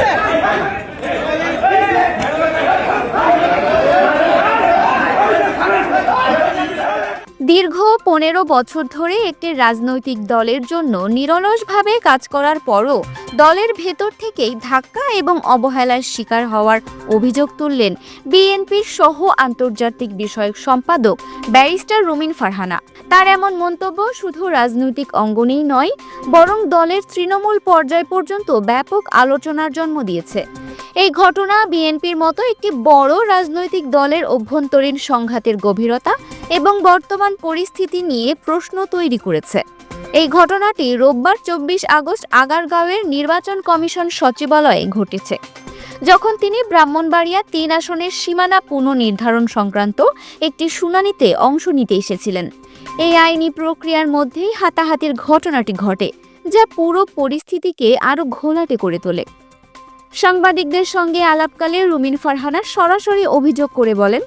আছে দীর্ঘ পনেরো বছর ধরে একটি রাজনৈতিক দলের জন্য নিরলসভাবে কাজ করার পরও দলের ভেতর থেকেই ধাক্কা এবং অবহেলার শিকার হওয়ার অভিযোগ তুললেন বিএনপির সহ আন্তর্জাতিক বিষয়ক সম্পাদক ব্যারিস্টার রুমিন ফারহানা। তার এমন মন্তব্য শুধু রাজনৈতিক অঙ্গনেই নয়, বরং দলের তৃণমূল পর্যায় পর্যন্ত ব্যাপক আলোচনার জন্ম দিয়েছে। এই ঘটনা বিএনপির মতো একটি বড় রাজনৈতিক দলের অভ্যন্তরীণ সংঘাতের গভীরতা এবং বর্তমান পরিস্থিতি নিয়ে প্রশ্ন তৈরি করেছে। এই ঘটনাটি রোববার চব্বিশ আগস্ট আগারগাঁওয়ের নির্বাচন কমিশন সচিবালয়ে ঘটেছে, যখন তিনি ব্রাহ্মণবাড়িয়া তিন আসনের সীমানা পুনর্নির্ধারণ সংক্রান্ত একটি শুনানিতে অংশ নিতে এসেছিলেন। এই আইনি প্রক্রিয়ার মধ্যেই হাতাহাতির ঘটনাটি ঘটে, যা পুরো পরিস্থিতিকে আরও ঘোলাটে করে তোলে। সাংবাদিকদের সঙ্গে আলাপকালে রুমিন ফারহানা সরাসরি অভিযোগ করে বলেন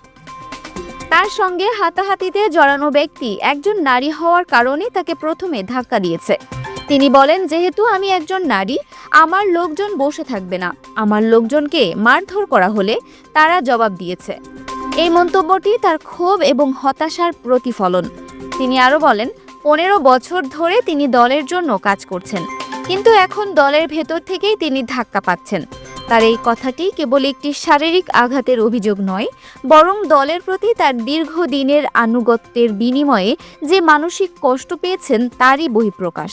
তার সঙ্গে হাতাহাতিতে জড়ানো ব্যক্তি একজন নারী হওয়ার কারণে তাকে প্রথমে ধাক্কা দিয়েছে। তিনি বলেন, যেহেতু আমি একজন নারী, আমার লোকজন বসে থাকবে না। আমার লোকজনকে মারধর করা হলে তারা জবাব দিয়েছে। এই মন্তব্যটি তার ক্ষোভ এবং হতাশার প্রতিফলন। তিনি আরও বলেন, পনেরো বছর ধরে তিনি দলের জন্য কাজ করছেন, কিন্তু এখন দলের ভেতর থেকেই তিনি ধাক্কা পাচ্ছেন। তার এই কথাটি কেবল একটি শারীরিক আঘাতের অভিযোগ নয়, বরং দলের প্রতি তার দীর্ঘদিনের আনুগত্যের বিনিময়ে যে মানসিক কষ্ট পেয়েছেন তারই বহিঃপ্রকাশ।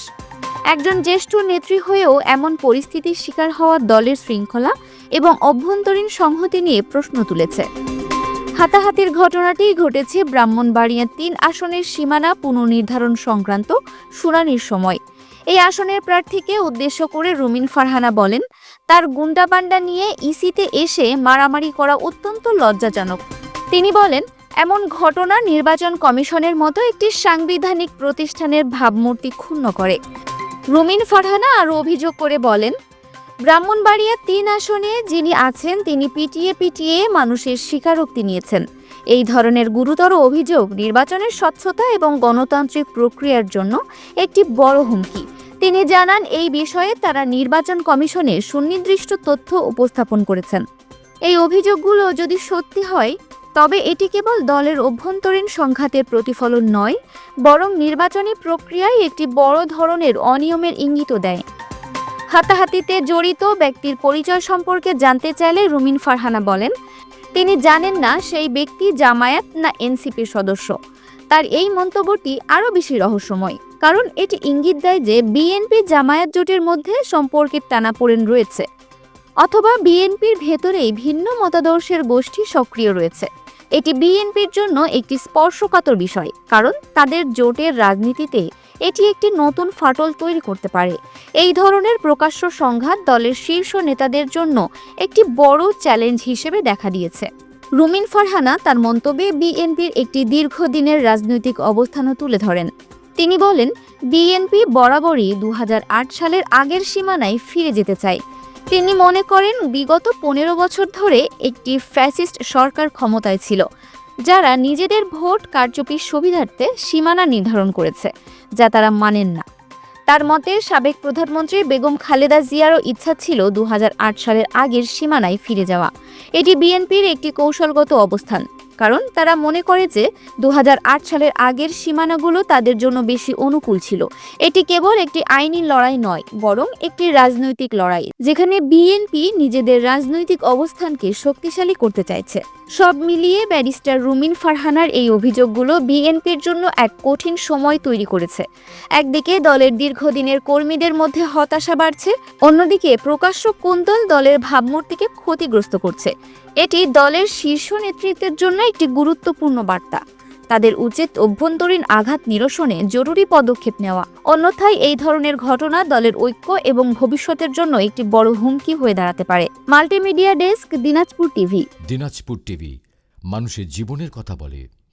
একজন জ্যেষ্ঠ নেত্রী হয়েও এমন পরিস্থিতির শিকার হওয়া দলের শৃঙ্খলা এবং অভ্যন্তরীণ সংহতি নিয়ে প্রশ্ন তুলেছে। হাতাহাতির ঘটনাটি ঘটেছে ব্রাহ্মণবাড়িয়া তিন আসনের সীমানা পুনর্নির্ধারণ সংক্রান্ত শুনানির সময়। এই আসনের প্রার্থীকে উদ্দেশ্য করে রুমিন ফারহানা বলেন তার গুন্ডাপান্ডা নিয়ে ইসিতে এসে মারামারি করা অত্যন্ত লজ্জাজনক। তিনি বলেন, এমন ঘটনা নির্বাচন কমিশনের মতো একটি সাংবিধানিক প্রতিষ্ঠানের ভাবমূর্তি ক্ষুণ্ণ করে। রুমিন ফারহানা আরও অভিযোগ করে বলেন, ব্রাহ্মণবাড়িয়া তিন আসনে যিনি আছেন, তিনি পিটিয়ে পিটিয়ে মানুষের স্বীকারোক্তি নিয়েছেন। এই ধরনের গুরুতর অভিযোগ নির্বাচনের স্বচ্ছতা এবং গণতান্ত্রিক প্রক্রিয়ার জন্য একটি বড় হুমকি। তিনি জানান, এই বিষয়ে তারা নির্বাচন কমিশনে সুনির্দিষ্ট তথ্য উপস্থাপন করেছেন। এই অভিযোগগুলো যদি সত্যি হয়, তবে এটি কেবল দলের অভ্যন্তরীণ সংঘাতের প্রতিফলন নয়, বরং নির্বাচনী প্রক্রিয়ায় একটি বড় ধরনের অনিয়মের ইঙ্গিতও দেয়। হাতাহাতিতে জড়িত ব্যক্তির পরিচয় সম্পর্কে জানতে চাইলে রুমিন ফারহানা বলেন, তিনি জানেন না সেই ব্যক্তি জামায়াত না এনসিপির সদস্য। তার এই মন্তব্যটি আরও বেশি রহস্যময়। কারণ এটি ইঙ্গিত দেয় যে বিএনপি জামায়াত জোটের মধ্যে সম্পর্কের টানাপোড়েন রয়েছে, অথবা বিএনপির ভেতরেই ভিন্ন মতাদর্শের গোষ্ঠী সক্রিয় রয়েছে। এটি বিএনপির জন্য একটি স্পর্শকাতর বিষয়, কারণ তাদের জোটের রাজনীতিতে এটি একটি নতুন ফাটল তৈরি করতে পারে। এই ধরনের প্রকাশ্য সংঘাত দলের শীর্ষ নেতাদের জন্য একটি বড় চ্যালেঞ্জ হিসেবে দেখা দিয়েছে। রুমিন ফারহানা তার মন্তব্যে বিএনপির একটি দীর্ঘদিনের রাজনৈতিক অবস্থানও তুলে ধরেন। তিনি বলেন, বিএনপি বরাবরই দু হাজার আট সালের আগের সীমানায় ফিরে যেতে চায়। তিনি মনে করেন, বিগত পনেরো বছর ধরে একটি ফ্যাসিস্ট সরকার ক্ষমতায় ছিল, যারা নিজেদের ভোট কারচুপির সুবিধার্থে সীমানা নির্ধারণ করেছে, যা তারা মানেন না। তার মতে, সাবেক প্রধানমন্ত্রী বেগম খালেদা জিয়ারও ইচ্ছা ছিল দু হাজার আট সালের আগের সীমানায় ফিরে যাওয়া। এটি বিএনপির একটি কৌশলগত অবস্থান। কারণ তারা মনে করে যে দু হাজার আট সালের আগের সীমানাগুলো তাদের জন্য বেশি অনুকূল ছিল। এটি কেবল একটি আইনি লড়াই নয়, বরং একটি রাজনৈতিক লড়াই, যেখানে বিএনপি নিজেদের রাজনৈতিক অবস্থানকে শক্তিশালী করতে চাইছে। সব মিলিয়ে ব্যারিস্টার রুমিন ফারহানার এই অভিযোগগুলো বিএনপির জন্য এক কঠিন সময় তৈরি করেছে। একদিকে দলের দীর্ঘদিনের কর্মীদের মধ্যে হতাশা বাড়ছে, অন্যদিকে প্রকাশ্য কুন্তল দলের ভাবমূর্তিকে ক্ষতিগ্রস্ত করছে। এটি দলের শীর্ষ নেতৃত্বের জন্য একটি গুরুত্বপূর্ণ বার্তা। তাদের উচিত অভ্যন্তরীণ আঘাত নিরসনে জরুরি পদক্ষেপ নেওয়া। অন্যথায় এই ধরনের ঘটনা দলের ঐক্য এবং ভবিষ্যতের জন্য একটি বড় হুমকি হয়ে দাঁড়াতে পারে। Multimedia desk, Dinajpur TV. Dinajpur TV, মানুষের জীবনের কথা বলে।